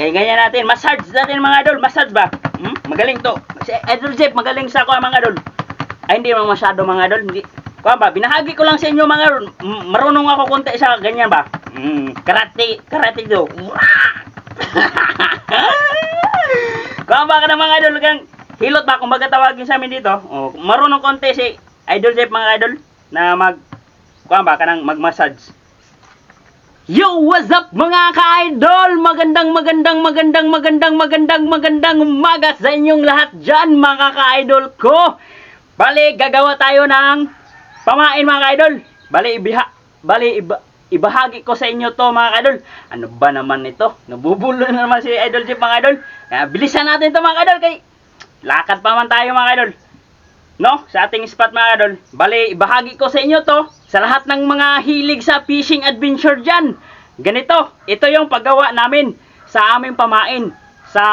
Kaya ganyan natin. Massage natin mga idol. Massage ba? Hmm? Magaling to. Si Idol Jeff, magaling sa ako mga idol. Ay, hindi naman masyado mga idol. Hindi. Kuha ba? Binahagi ko lang sa inyo mga idol. Marunong ako konti sa ganyan ba? Hmm. Karate. Karate do. Kuha ba ka ng mga idol? Kang hilot ba? Kung baga tawagin sa amin dito. Oh, marunong konti si Idol Jeff mga idol na mag kuha ba ka ng mag-massage. Yo, what's up mga ka-idol? Magandang, magandang, magandang, magandang, magandang, magandang umaga sa inyong lahat dyan, mga ka-idol ko. Bali, gagawa tayo ng pamain mga ka-idol. Bali, ibiha, bali, iba, ibahagi ko sa inyo to mga ka-idol. Ano ba naman ito? Nabubulo na naman si Idol Jeep mga ka-idol. Bilisan natin to mga ka-idol kay lakad pa man tayo mga ka-idol. No? Sa ating spot mga idol. Bali, ibahagi ko sa inyo to sa lahat ng mga hilig sa fishing adventure dyan. Ganito, ito yung paggawa namin sa aming pamain sa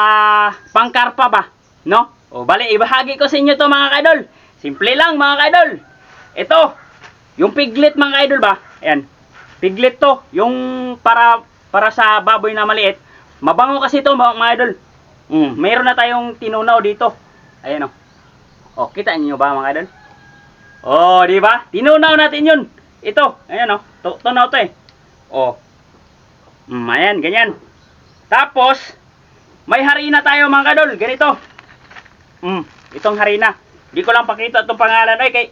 pangkarpa ba? No? O bali, ibahagi ko sa inyo to mga idol. Simple lang mga idol. Ito, yung piglet mga idol ba? Ayan. Piglet to, yung para para sa baboy na maliit. Mabango kasi to mga, idol. Mm, mayroon na tayong tinunaw dito. Ayan o. Oh, kita niyo ba mga idol? Oh, di ba? Tinunaw natin 'yun. Ito, ayan oh. Tu- Tunaw 'to eh. Oh. Mm, ayan, ganyan. Tapos, may harina tayo mga kadol. Ganito. Mm, itong harina. Di ko lang pakita itong pangalan ay kay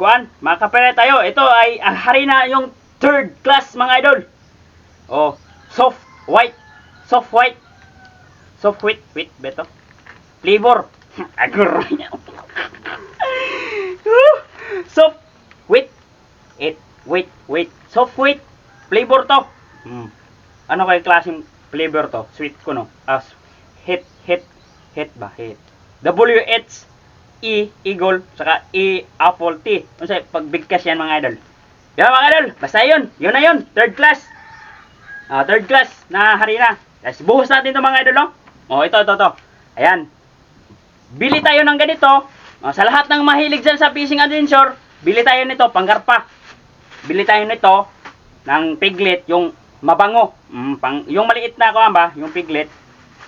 Kuan, makapere tayo. Ito ay ah, harina yung third class mga idol. Oh, soft white. Soft white. Soft white, wheat beto. Flavor. Agur. Soft wheat. It wait, wait. Soft wheat. Flavor to. Hmm. Ano kay klaseng flavor to? Sweet ko no. As hit hit hit ba? Hit. W H E eagle saka E apple T. Ano sa pagbigkas yan mga idol? Ba mga idol? Basta yun. Yun na yun. Third class. Ah, third class na harina. Tapos buhos natin ito mga idol, no? Oh, ito, ito, ito. Ayan. Bili tayo ng ganito. Oh, sa lahat ng mahilig dyan sa fishing adventure, bili tayo nito, panggarpa. Bili tayo nito ng piglet, yung mabango. Mm, pang, yung maliit na ko ba, yung piglet.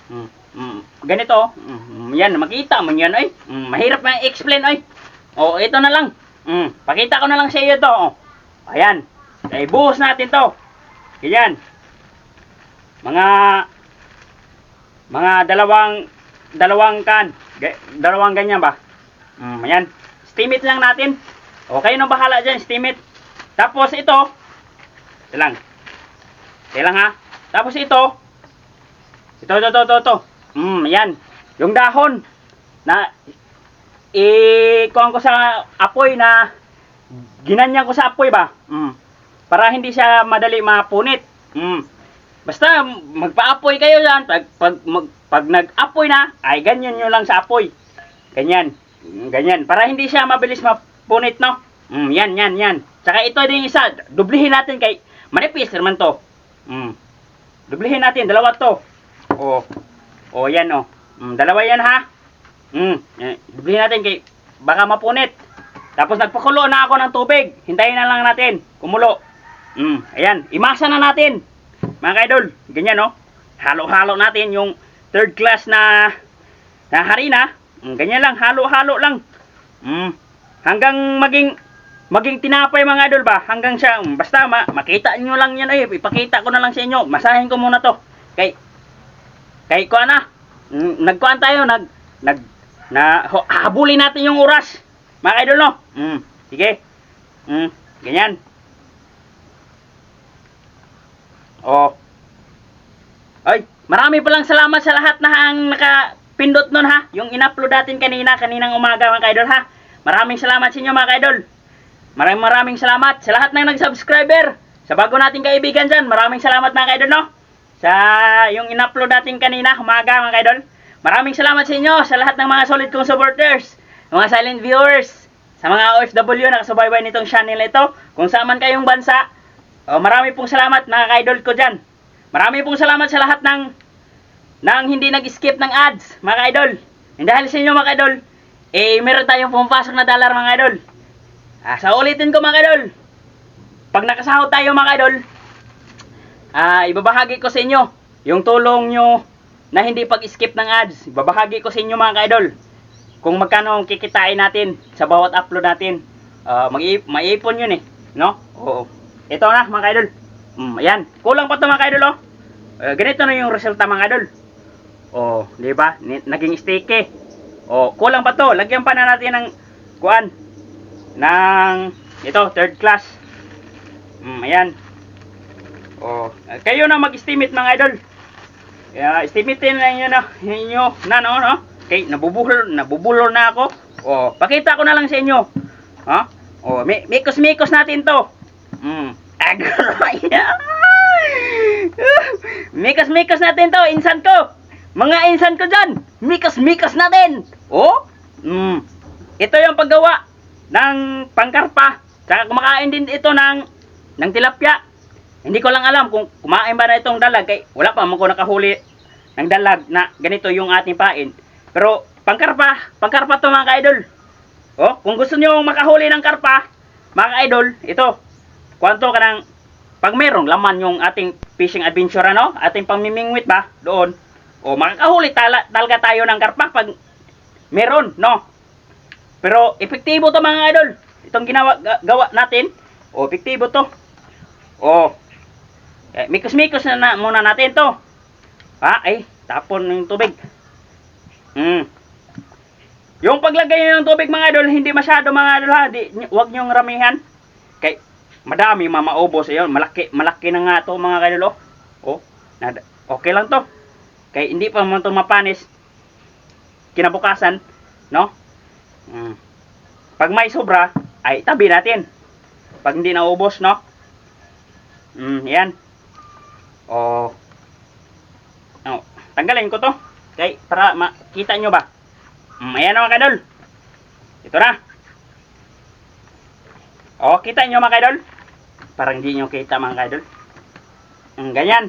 Mm, mm, ganito, mm, yan, makita mo yan, ay. Mm, mahirap na i-explain, ay. Oh, ito na lang. Mm, pakita ko na lang sa iyo to. Oh. Ayan. Ay, buhos natin to. Ganyan. Mga mga dalawang dalawang kan. Dalawang ganyan ba? Mm, ayan. Steam it lang natin. Okay nang bahala dyan, steam it. Tapos ito, ito lang. Ito lang ha. Tapos ito, ito, ito, ito, ito, ito. Mm, ayan. Yung dahon na i-kuhan ko sa apoy na ginanyan ko sa apoy ba? Mm. Para hindi siya madali mapunit. Mm. Basta magpa-apoy kayo yan. Pag, pag, mag, pag nag-apoy na, ay ganyan nyo lang sa apoy. Ganyan. Mm, Ganyan. Para hindi siya mabilis mapunit, no? Mm, yan, yan, yan. Tsaka ito din isa. Dublihin natin kay manipis naman to. Mm. Dublihin natin. Dalawa to. Oh. Oh, yan, oh. Mm, dalawa yan, ha? Mm. yan. Dublihin natin kay baka mapunit. Tapos nagpakulo na ako ng tubig. Hintayin na lang natin. Kumulo. Mm, ayan. Imasa na natin. Mga kaidol, ganyan no. Halo-halo natin yung third class na na harina. Mm, ganyan lang, halo-halo lang. Mm, hanggang maging maging tinapay mga idol ba? Hanggang siya, mm, basta ma, makita niyo lang yan ay, ipakita ko na lang sa inyo. Masahin ko muna to. Kay kay ko na. Mm, nagkuan tayo, nag nag na ho, habulin natin yung oras. Mga idol no. Mm, sige. Mm, ganyan. Oh. Marami palang salamat sa lahat na ang nakapindot nun ha. Yung in-upload natin kanina, kaninang umaga mga kaidol ha. Maraming salamat sa inyo mga kaidol. Maraming maraming salamat sa lahat ng nag-subscriber. Sa bago nating kaibigan dyan, maraming salamat mga kaidol no. Sa yung in-upload natin kanina, umaga mga kaidol. Maraming salamat sa inyo, sa lahat ng mga solid kong supporters, mga silent viewers, sa mga OFW na kasubaybay nitong channel na ito, kung saan man kayong bansa, Oh, marami pong salamat mga ka-idol ko dyan. Marami pong salamat sa lahat ng ng hindi nag-skip ng ads, mga ka-idol. And dahil sa inyo mga ka-idol, eh meron tayong pumapasok na dollar mga ka-idol. Ah, sa ulitin ko mga ka-idol. Pag nakasahod tayo mga ka-idol, ah ibabahagi ko sa inyo yung tulong nyo na hindi pag-skip ng ads, babahagi ko sa inyo mga ka-idol. Kung magkano ang kikitain natin sa bawat upload natin. Ah, mag maipon yun eh. No? Oo. Ito na mga ka-idol. Mm, ayan. Kulang pa to mga ka-idol oh. Eh, ganito na yung resulta mga ka-idol. Oh, di ba? Naging sticky. Oh, kulang pa to. Lagyan pa na natin ng kuan ng ito, third class. Mm, ayan. Oh, eh, kayo na mag-estimate mga idol. Yeah, estimatein na inyo na inyo na no, no? Okay, nabubuhol, nabubulo na ako. Oh, pakita ko na lang sa inyo. Ha? Oh, mi mikos-mikos natin 'to. Mm. Agroy. Mikos-mikos natin 'to, insan ko. Mga insan ko diyan. Mikos-mikos natin. Oh? Mm. Ito yung paggawa ng pangkarpa. Saka kumakain din ito ng ng tilapia. Hindi ko lang alam kung kumain ba na itong dalag kay wala pa man ko nakahuli ng dalag na ganito yung ating pain. Pero pangkarpa, pangkarpa to mga ka-idol. Oh, kung gusto niyo makahuli ng karpa, mga ka-idol, ito. Kwanto ka ng pag merong laman yung ating fishing adventure ano, ating pamimingwit ba doon. O makakahuli tala, talaga tayo ng karpa pag meron, no? Pero epektibo to mga idol. Itong ginawa ga- gawa natin. O epektibo to. O eh, mikos-mikos na, na muna natin to. Ha? Ay, tapon ng tubig. Hmm. Yung paglagay ng tubig mga idol, hindi masyado mga idol ha. Di, wag nyong ramihan. Kay, madami mamaubos. Ayun, malaki, malaki na nga to mga idol. Oh, oh nada, okay lang to. Kay, hindi pa man to mapanis. Kinabukasan, no? Hmm. Pag may sobra, ay tabi natin. Pag hindi naubos, no? Mm, yan. O, oh, tanggalin ko to. Okay, para makita nyo ba? Mm, ayan mga kadol. Ito na. O, kita nyo mga kadol? Parang hindi nyo kita mga kadol. Mm, ganyan.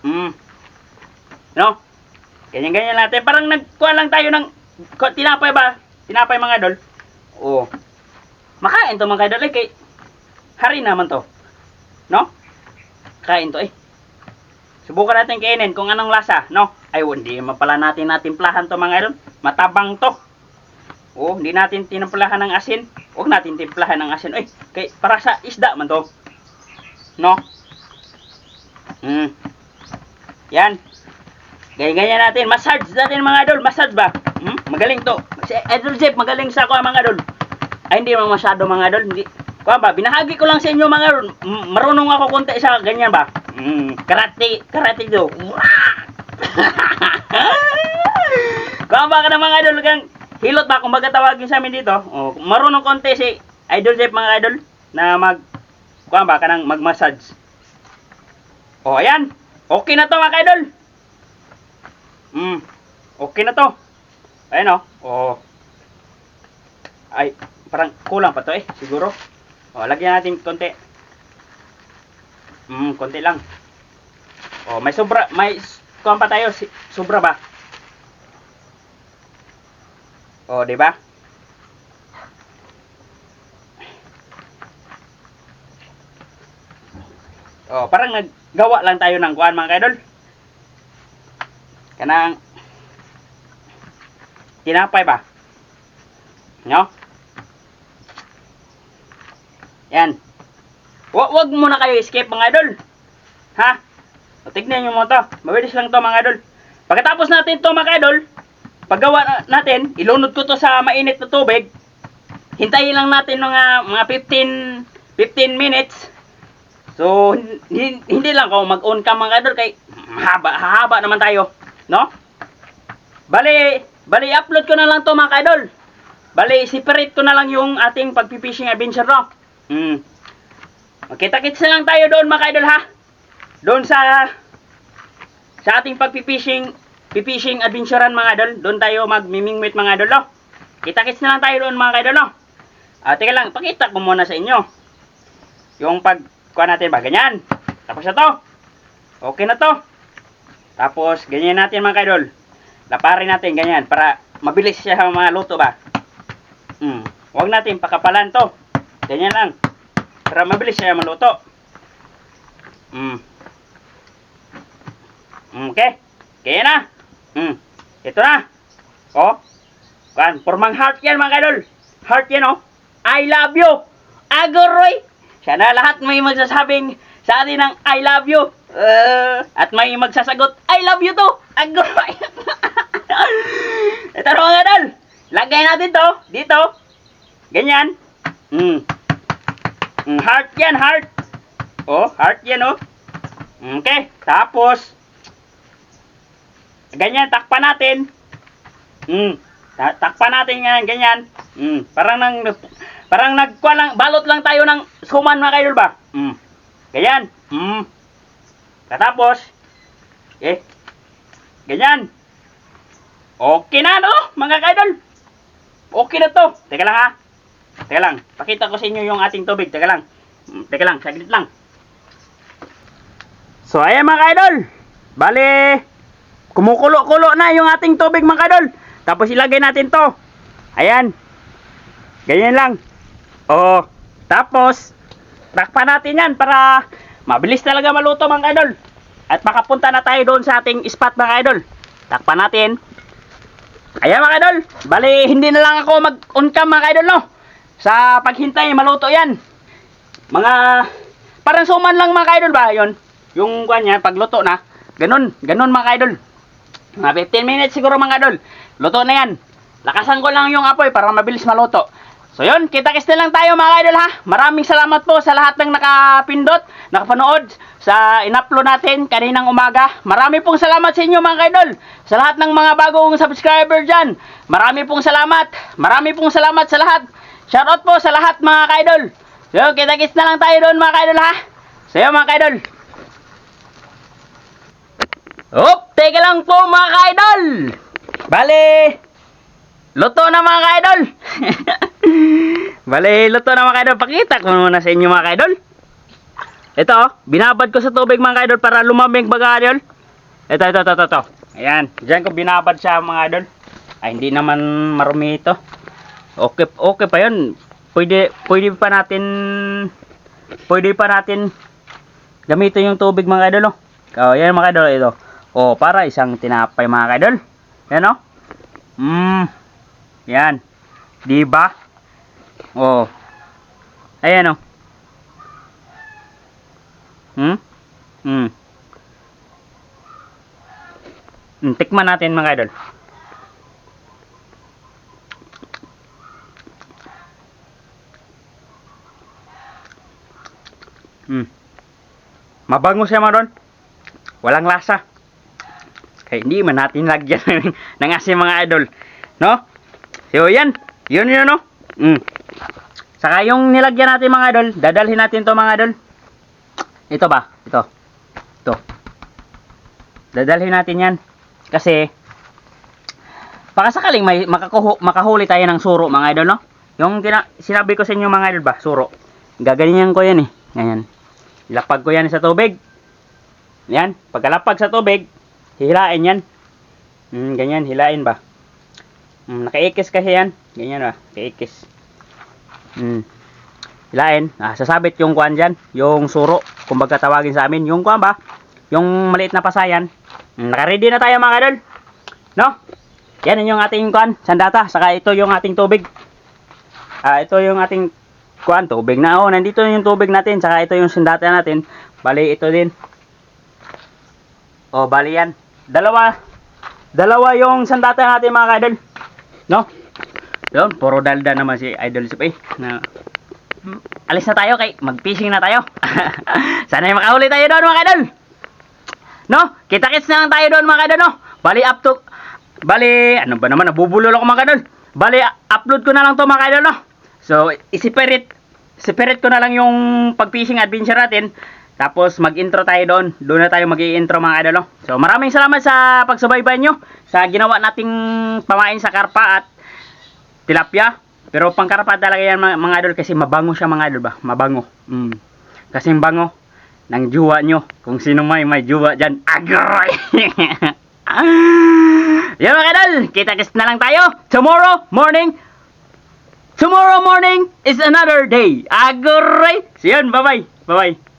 Mm. No? Ganyan-ganyan natin. Parang nagkuha lang tayo ng tinapay ba? Tinapay mga idol. Oo. Makain to mga idol eh. Kay, hari naman to. No? Kain to eh. Subukan natin kainin kung anong lasa, no? Ay, hindi naman pala natin natimplahan to mga idol. Matabang to. Oo, hindi natin tinimplahan ng asin. Huwag natin timplahan ng asin. Ay, kay, para sa isda man to. No? Hmm. Yan. Ganyan-ganyan natin. Massage natin mga idol. Massage ba? Hmm? Magaling to. Si Idol Jeff, magaling sa ako mga idol. Ay, hindi naman masyado mga idol. Hindi. Kuha ba? Binahagi ko lang sa inyo mga idol. Marunong ako konti sa ganyan ba? Hmm. Karate. Karate do. Kuha ba ka ng mga idol? Kang hilot ba? Kung baga tawagin sa amin dito. Oh, marunong konti si Idol Jeff mga idol. Na mag... Kuha ba ka ng mag-massage. Oh, ayan. Okay na to mga idol. Mm. Okay na to. Ayan oh. Oh. Ay, parang kulang pa to eh, siguro. Oh, lagyan natin konti. Mm, konti lang. Oh, may sobra, may kuha pa tayo, sobra ba? Oh, di ba? Oh, parang naggawa lang tayo ng kuan mga kaidol. Kanang tinapay ba? No? Yan. Wa wag muna kayo escape mga idol. Ha? O, tignan nyo mo to. Mabilis lang to mga idol. Pagkatapos natin to mga idol, paggawa na- natin, ilunod ko to sa mainit na tubig. Hintayin lang natin mga mga 15 15 minutes. So, hindi, lang ako mag-on cam mga idol kay haba, haba naman tayo. No? Bali, bali upload ko na lang to mga idol. Bali, separate ko na lang yung ating pagpipishing adventure no. Hmm. Magkita-kits na lang tayo doon mga idol ha. Doon sa sa ating pagpipishing pipishing adventurean mga idol. Doon tayo magmimingwit mga idol no. Kita-kits na lang tayo doon mga idol no. Ah, teka lang, pakita ko muna sa inyo. Yung pag kuha natin ba ganyan. Tapos na to. Okay na to. Tapos ganyan natin mga idol. Laparin natin ganyan para mabilis siya maluto ba. Hmm. Huwag natin pakapalan to. Ganyan lang. Para mabilis siya maluto. Hmm. Mm, Okay. Kaya na. Mm. Ito na. Oh. Kan, formang heart yan mga idol. Heart yan oh. I love you. Agoroy. Sana lahat may magsasabing sa atin ng I love you. Uh, at may magsasagot, I love you too. Agoroy. Ito na mga idol. Lagay natin to. Dito. Ganyan. Mm. Mm, heart yan, heart. Oh, heart yan oh. Okay. Tapos, ganyan, takpan natin. Mm. Ta- takpan natin yan, ganyan. Mm. Parang nang, parang nagkuha lang, balot lang tayo ng suman mga kaidol ba? Mm. Ganyan. Mm. Katapos, eh, ganyan. Okay na, no, mga kaidol? Okay na to. Teka lang ha. Teka lang. Pakita ko sa inyo yung ating tubig. Teka lang. Mm, Teka lang, saglit lang. So, ayan mga kaidol. Bale, kumukulo-kulo na yung ating tubig mga kaidol. Tapos ilagay natin to. Ayan. Ganyan lang. Oh, tapos, takpan natin yan para mabilis talaga maluto mga kaidol. At makapunta na tayo doon sa ating spot mga kaidol. Takpan natin. Ayan mga kaidol. Bale, hindi na lang ako mag-on cam mga kaidol no. Sa paghintay, maluto yan. Mga, parang suman lang mga kaidol ba yon Yung kwan niya, pagluto na. Ganun, ganun mga kaidol. Mga 15 minutes siguro mga kaidol. Luto na yan. Lakasan ko lang yung apoy para mabilis maluto. So yun, kita-kits na lang tayo mga kaidol ha. Maraming salamat po sa lahat ng nakapindot, nakapanood sa in-upload natin kaninang umaga. Marami pong salamat sa inyo mga kaidol. Sa lahat ng mga bagong subscriber dyan. Marami pong salamat. Marami pong salamat sa lahat. Shoutout po sa lahat mga kaidol. So, kita-kits na lang tayo doon mga kaidol ha. Yun mga kaidol. Hop, teka lang po mga kaidol. Bale, luto na mga kaidol. Bale, luto na mga kaidol. Pakita ko muna sa inyo mga kaidol. Ito, oh, binabad ko sa tubig mga kaidol para lumamig mga kaidol. Ito, ito, ito, ito, ito. Ayan, diyan ko binabad siya mga kaidol. Ay, hindi naman marumi ito. Okay, okay pa yun. Pwede, pwede pa natin, pwede pa natin gamitin yung tubig mga kaidol. Oh, oh yan mga kaidol, ito. Oh, para isang tinapay mga kaidol. Yan oh. Mm. Yan. Di ba? Oh. Ayan oh. Hmm? Hmm. Hmm, tikman natin mga idol. Hmm. Mabango siya mga doon. Walang lasa. Kaya hindi man natin lagyan ng, ng asin mga idol. No? So yan. Yun yun no? Mm. Saka yung nilagyan natin mga idol, dadalhin natin to mga idol. Ito ba? Ito. Ito. Dadalhin natin yan. Kasi, baka sakaling may makakuhu, makahuli tayo ng suro mga idol no? Yung tina, sinabi ko sa inyo mga idol ba, suro. Gaganyan ko yan eh. Ganyan. Ilapag ko yan sa tubig. Yan. Pagkalapag sa tubig, hilain yan. Mm, ganyan, hilain ba? Mm, nakaikis kasi yan. Ganyan ba? Nakaikis. Mm. Hilain. Ah, sasabit yung kuan dyan. Yung suro. Kumbaga tawagin sa amin. Yung kuan ba? Yung maliit na pasayan. Mm, nakaready na tayo mga idol. No? Yan yung ating kuan. Sandata. Saka ito yung ating tubig. Ah, ito yung ating kuan. Tubig na. Oh, nandito yung tubig natin. Saka ito yung sandata natin. Bali, ito din. Oh, bali yan. Dalawa. Dalawa yung sandata natin mga idol. No? Yun, puro dalda naman si Idol Sip eh. Na, Hmm, alis na tayo kay mag-fishing na tayo. Sana ay makahuli tayo doon mga idol. No? Kita-kits na lang tayo doon mga idol no. Bali up to Bali, ano ba naman nabubulol ako mga idol. Bali upload ko na lang to mga idol no. So, isipirit separate ko na lang yung pag-fishing adventure natin. Tapos mag-intro tayo doon. Doon na tayo mag-i-intro mga idol. no? So maraming salamat sa pagsubaybay nyo sa ginawa nating pamain sa karpa at tilapia. Pero pangkarpa talaga yan mga, mga idol kasi mabango siya mga idol ba? Mabango. Mm. Kasi bango ng juwa nyo. Kung sino may may juwa dyan. Agroy! yan mga idol. Kita-kits na lang tayo. Tomorrow morning. Tomorrow morning is another day. Agroy! So yun, bye-bye. Bye-bye.